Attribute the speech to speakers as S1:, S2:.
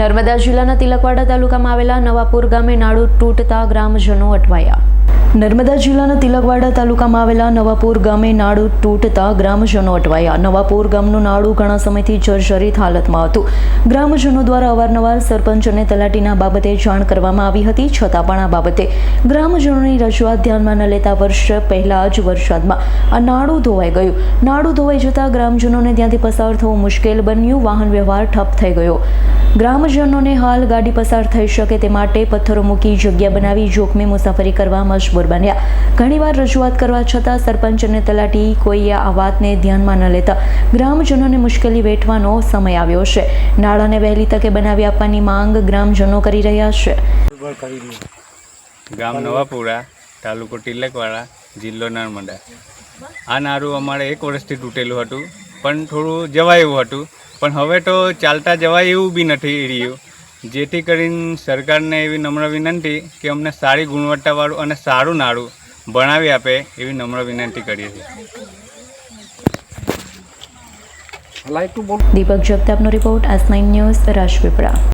S1: નર્મદા જિલ્લાના તિલકવાડા તાલુકામાં આવેલા નવાપુર ગામે નાળું તૂટતા ગ્રામજનો અટવાયા. નર્મદા જિલ્લાના તિલકવાડા તાલુકામાં આવેલા નવાપુર ગામે નાળું તૂટતા ગ્રામજનો અટવાયા. નવાપુર ગામનું નાળું ઘણા સમયથી જર્જરિત હાલતમાં હતું. ગ્રામજનો દ્વારા અવારનવાર સરપંચ અને તલાટીના બાબતે જાણ કરવામાં આવી હતી, છતાં પણ આ બાબતે ગ્રામજનોની રજૂઆત ધ્યાનમાં ન લેતા વર્ષ પહેલા જ વરસાદમાં આ નાળું ધોવાઈ ગયું. નાળું ધોવાઈ જતાં ગ્રામજનોને ત્યાંથી પસાર થવું મુશ્કેલ બન્યું. વાહન વ્યવહાર ઠપ થઈ ગયો. ગ્રામજનોને હાલ ગાડી પસાર થઈ શકે તે માટે પથ્થરો મૂકી જગ્યા બનાવી જોખમી મુસાફરી કરવા મજબૂર બન્યા. ઘણીવાર રજૂઆત કરવા છતાં સરપંચ અને તલાટી કોઈએ આ વાતને ધ્યાનમાં ન લેતા ગ્રામજનોને મુશ્કેલી વેઠવાનો સમય આવ્યો છે. નાળાને વહેલી તકે બનાવી આપવાની માંગ ગ્રામજનો કરી રહ્યા છે.
S2: ગામ નવાપુરા, તાલુકો તિલકવાડા, જિલ્લો નર્મદા. આ નારું અમારે એક વર્ષથી તૂટેલું હતું. પણ થોડું જવાય એવું હતું. પણ હવે તો ચાલતા જવાય એવું બી નથી રહ્યું. જેથી કરીને સરકારને એવી નમ્ર વિનંતી કે અમને સારી ગુણવત્તાવાળું અને સારું નાળું બનાવી આપે એવી નમ્ર વિનંતી કરીએ છીએ.
S1: દીપક જગતાપનો રિપોર્ટ આસ નાઇન ન્યૂઝ રાજપીપળા.